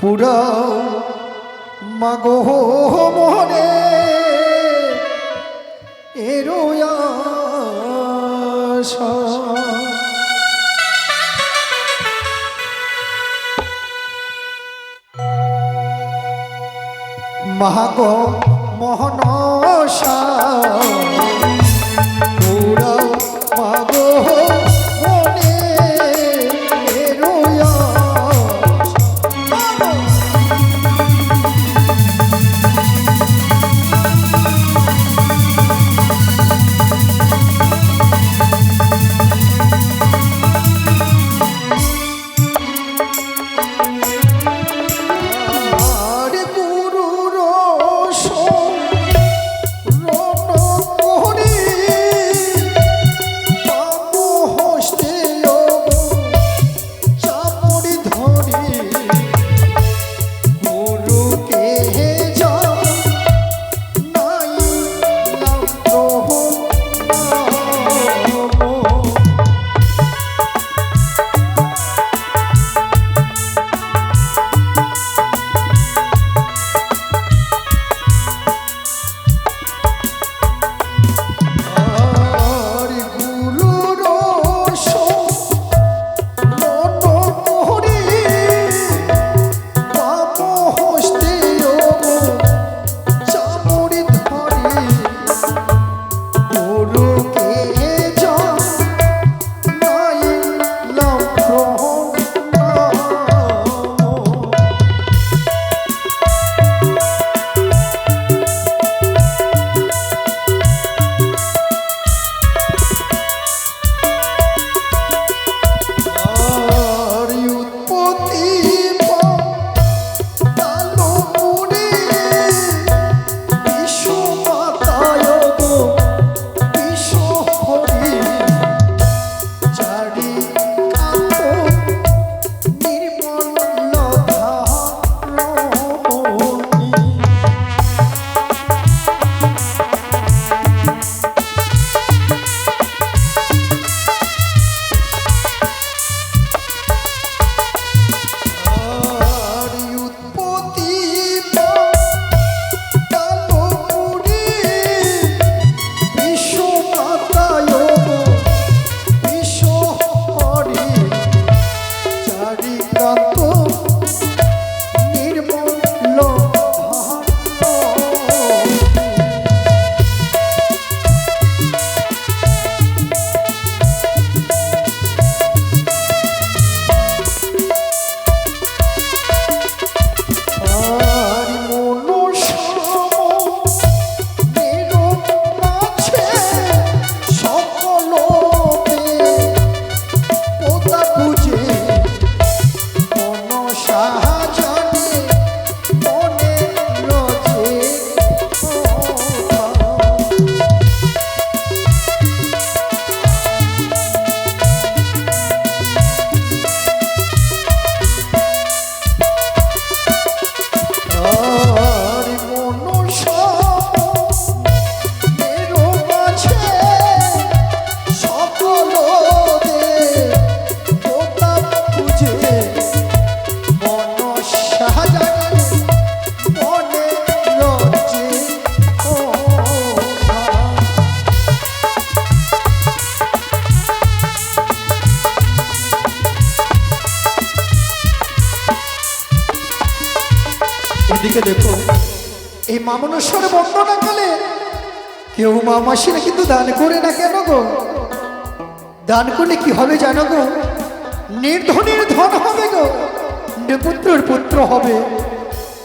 পুরা মাগো মনে এরো আশা। মাগো মোহনসা পুরা এই মামনেশ্বরে বন্দনা কালে। কেউ মা মাসিরা কিন্তু দান করে না কেন গো? দান করলে কি হবে জানো গো? নির্ধনের ধন হবে গো। নিপুত্রের পুত্র হবে।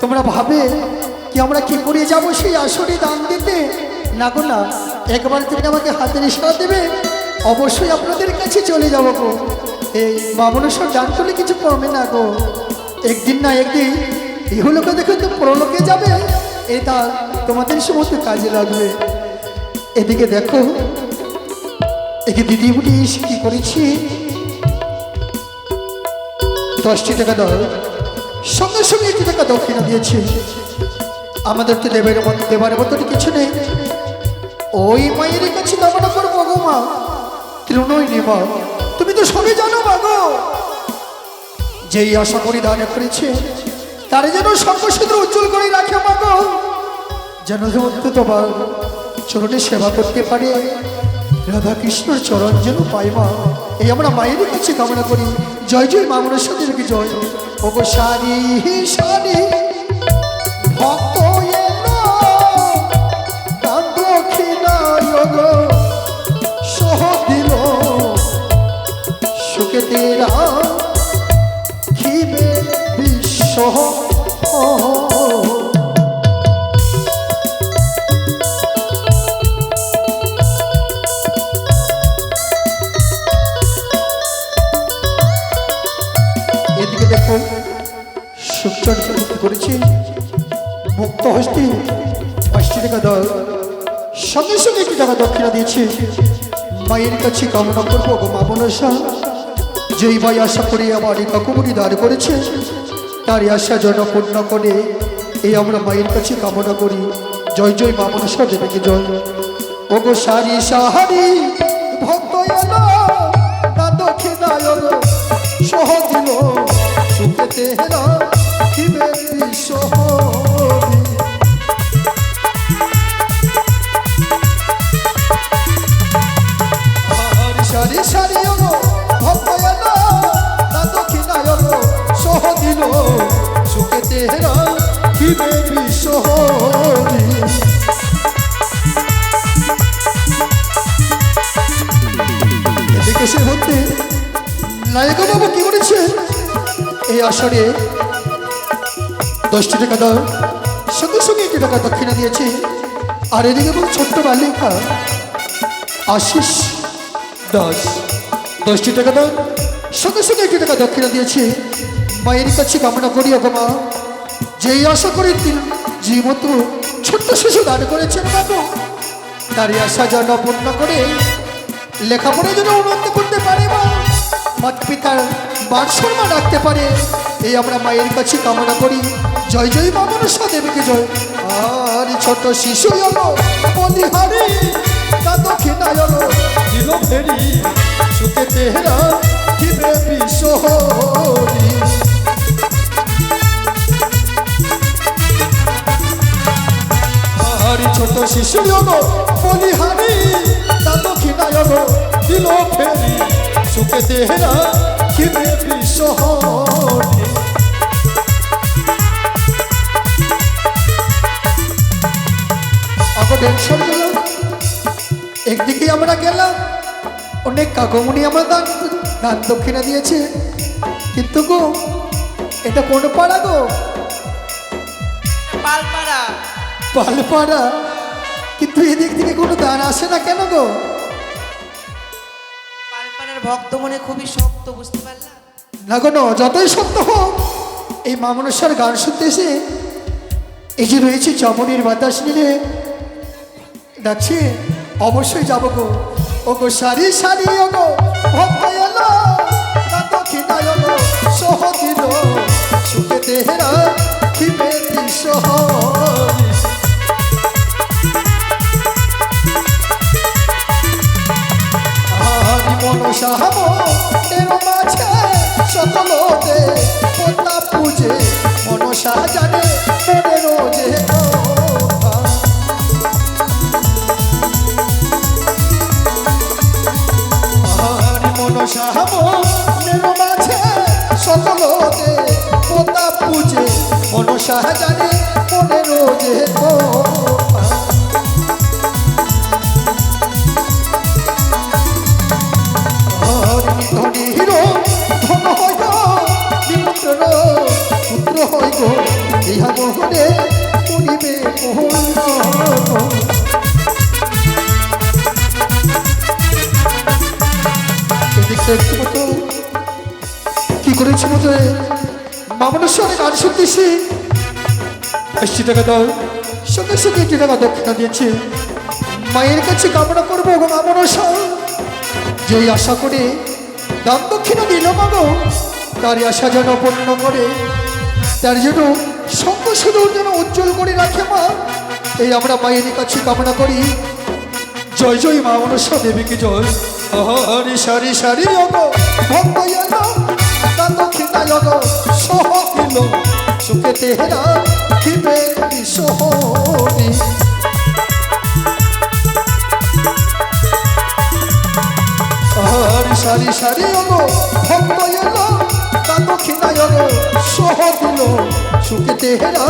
তোমরা ভাবে কি আমরা কি করে যাব সেই আসরে দান দিতে? না গো না, একবার তুমি আমাকে হাতের ইশারা দেবে, অবশ্যই আপনাদের কাছে চলে যাব গো। এই মামনেশ্বর দান করলে কিছু কমে না গো। একদিন না একদিন ইহলোকে দেখে তো প্রলোকে যাবে। এটা তোমাদের সমস্ত কাজে লাগবে। এদিকে দেখো, একে দিদিমণি এসে কি করেছি? দশটি টাকা দাও। সঙ্গে সঙ্গে একটি টাকা দক্ষিণা দিয়েছি। আমাদের তো দেবের মতো দেবার মতো কিছু নেই। ওই মায়ের কাছে কামনা করব গো মা। তৃণই নেবা তুমি তো সবই জানো মা গো। যেই আশা করি দান করেছে তারা যেন সর্বসূত্র উজ্জ্বল করে রাখে মাগো যেন অন্তত তোমার চরণে সেবা করতে পারে। রাধা কৃষ্ণর চরণ যেন পাই মা। এই আমরা মায়ের কাছে কামনা করি। জয় জয় মা সাথে জয়। ও গো সারি সারি। সুখচর্চা করেছি, মুক্ত হস্তি পাঁচটি টাকা দল। সঙ্গে সঙ্গে একটি টাকা দক্ষিণা দিয়েছি। মায়ের কাছে কামনা করব গো মা মনসা যেই ভাই আশা করে আমার এই কাকুমুনি দাঁড় করেছে, তারই আশা যেন পূর্ণ করে। এই আমরা মায়ের কাছে কামনা করি। জয় জয় মা মনসা দেবীকে জয়? ও গো সারি সাহারি ভক্ত এলো তা দক্ষিণায় সহ দিল, সুখেতে হেরা হিবে বিশ্বহরি হরি সারি সারি ওগো ভক্ত এলো তা দক্ষিণায় গো সহ দিল সুখেতে হেরা হিবে বিশ্বহরি কি করেছে এই আসরে দশটি টাকা দাও। সঙ্গে সঙ্গে একটি টাকা দক্ষিণা দিয়েছে। আর এদিকে বল ছোট্ট বালিকা। আশিস দাস দশটি টাকা দাও। সঙ্গে সঙ্গে একটি টাকা দক্ষিণা দিয়েছে। মায়ের কাছে কামনা করি মা। যেই আশা করে তিন জীবত ছোট্ট শিশু দান করেছেন বাবু তারই আশা যেন পূর্ণ করে লেখাপড়া যেন উন্নত করতে পারে বা মাত পিতার মান সম্মান রাখতে পারে। এই আমরা মায়ের কাছে কামনা করি। জয় জয় মা মনসা দেবীকে জয়। আর ছোট শিশু এলো দক্ষিণা এলো ছোট শিশু গো বলিহারি তা দক্ষিণায় গো দিল ফেরি সুখে তেহরা কিবে বিশ্বহরি আগে টেনশন গেলাম একদিকে আমরা গেলাম অনেক কাকমুনি আমরা দান দান দক্ষিণা দিয়েছে কিন্তু গো এটা কোন পাড়া গো পালপাড়া। পালপাড়া? কিন্তু এদিক থেকে কোনো দান আসে না কেন গো? ভক্ত মনে খুবই শক্ত বুঝতে পারলাম? না যতই সত্য হোক, এই মামনেশ্বর গান শুনতে এসে এই যে রয়েছে বাতাস নিলে অবশ্যই যাব গো। ও গো সারি সারি ও গো ভক্ত এলো সহ দিল, সুখে শহরি মনসা এর মাঝে সকলতে পদ্মা পূজে মনসা জানে মনে কথা। হারি মনসা এর মাঝে সকলতে পদ্মা পূজে মনসা জানে মনে রোজে কথা। একটু মতো কি করেছি মতো মামনেশ্বরে গান শুনতেছি আশি টাকা দাও। সঙ্গে সঙ্গে একটি টাকা দক্ষিণা দিয়েছে। মায়ের কাছে কামনা করব গো মামনসা যেই আশা করে দান দক্ষিণা দিল মাগো তারই আশা যেন পূর্ণ করে। তার যেন সঙ্গ সুদূর যেন উজ্জ্বল করে রাখে মা। এই আমরা মায়ের কাছে কামনা করি। জয় জয় মা মনসা দেবীকে জয়। হরি সারি সারি অগ ভক্ত এলো দান দক্ষিণা অগ সহ দিল সুখে তেহরা কিবে বিশ্বহরি আর সারি সারি অগো ভক্ত এলো তা দক্ষিণায় অগো সহ দিল সুখে তেহরা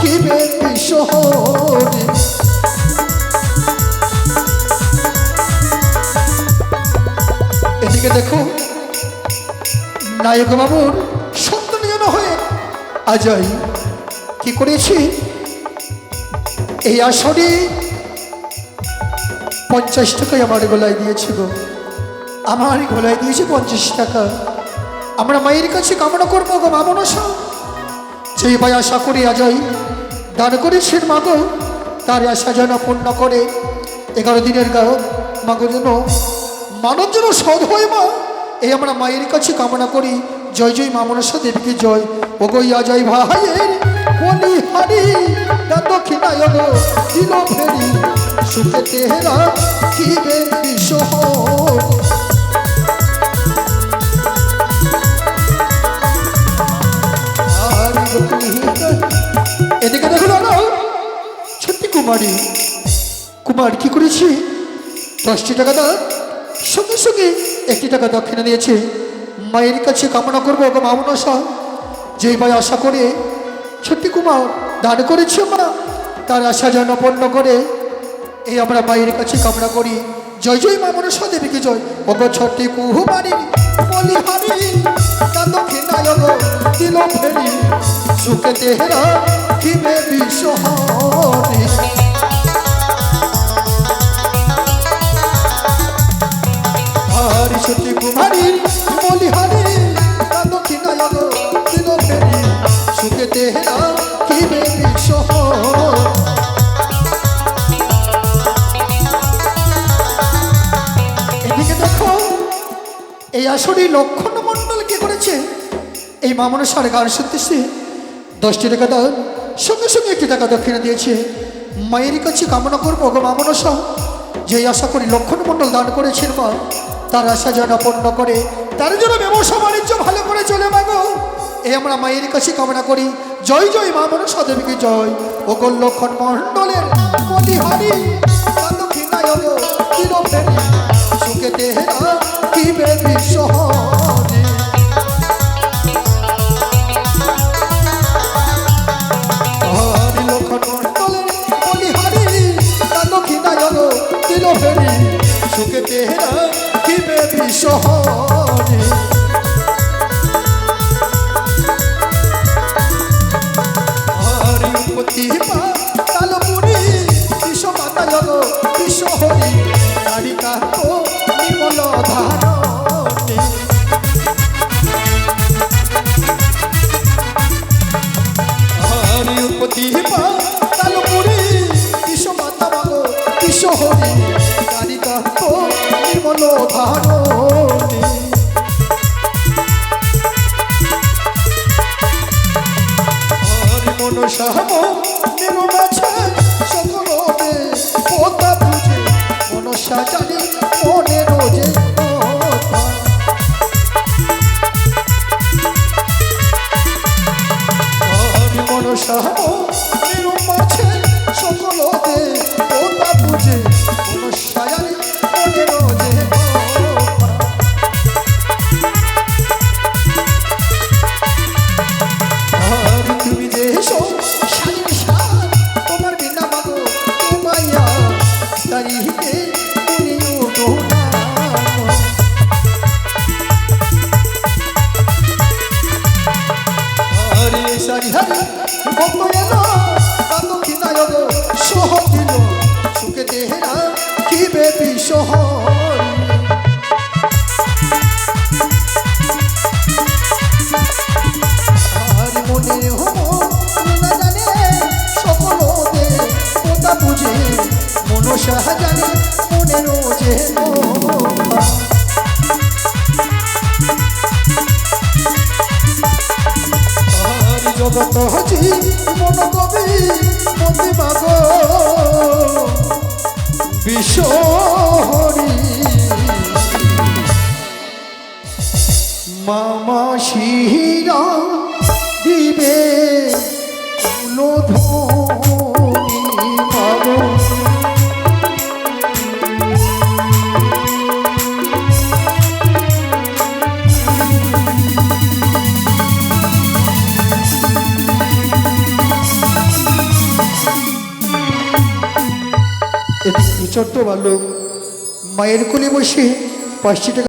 কিবে বিশ্বহরি এদিকে দেখো, নায়ক বাবুর সন্তান যেন হয়ে আজই কি করেছি? এই আসরে পঞ্চাশ টাকায় আমার গলায় দিয়েছে গো। আমার গলায় দিয়েছে পঞ্চাশ টাকা। আমরা মায়ের কাছে কামনা করব গো মামনসা। যেই ভাই আশা করি আজই দান করেছেন মাগো, তার আশা যেন পূর্ণ করে। এগারো দিনের গায়ক মাগো যেন মানব যেন সদ হয় মা, এই আমরা মায়ের কাছে কামনা করি। জয় জয় মা মনসা দেবীকে জয়। ও গো ইয়া জয় ভাইয়ের বলি হারি না দক্ষিণায় দিল ফেরি। সুখে তেহরা কি এদিকে দেখো না, সত্যি কুমারী। কুমার কি করেছি? দশটি টাকা দাও। সঙ্গে সঙ্গে একটি টাকা দক্ষিণা দিয়েছে মায়ের কাছে কামনা করব এবং মামনসা যে ভাই আশা করে সত্যি কুমার দান করেছি আমরা তার আশা যেন পূর্ণ করে। এই আমরা মায়ের কাছে কামনা করি। জয় জয় মা মনসা দেবীকে জয়। অগ ছটি কুহুমারি বলি হারি তা দক্ষিণায় দিল ফেরি, সুখে সতী কুমারী বলি হরি দক্ষিণায় গো দিল ফেরি সুখে তেহরা কিবে বিশ্বহরি এদিকে দেখো, এই আসরে লক্ষণ মণ্ডল কি করেছে? এই মামনের সাড়ে গান শুনতেছে দশটি টাকা দাও, সঙ্গে সঙ্গে একটি টাকা দক্ষিণা দিয়েছে। মায়ের কাছে কামনা করব গো মামনসা, যে আশা করি লক্ষণ মণ্ডল দান করেছেন মা। তার আশা যেন পূর্ণ করে, তার জন্য ব্যবসা বাণিজ্য ভালো করে চলে মাগো এ আমরা মায়ের কাছে কামনা করি। জয় জয় মা মনসা দেবীকে জয়। ও গো লক্ষণ মণ্ডলের মতি হারি দক্ষিণায় গো সুখে তেহরা শহরে। হরি মনসা মনের মাঝে সকল পোতা বুঝে মনসা জানি মনে রোজে কথা। মনসা জানে মনে রোজে আর জগত হচি মন কবি মতি মাগ বিশ্বহরি মামা শিরা দিবে ছোট্ট বালক মায়ের কোলে বসে পাঁচটি টাকা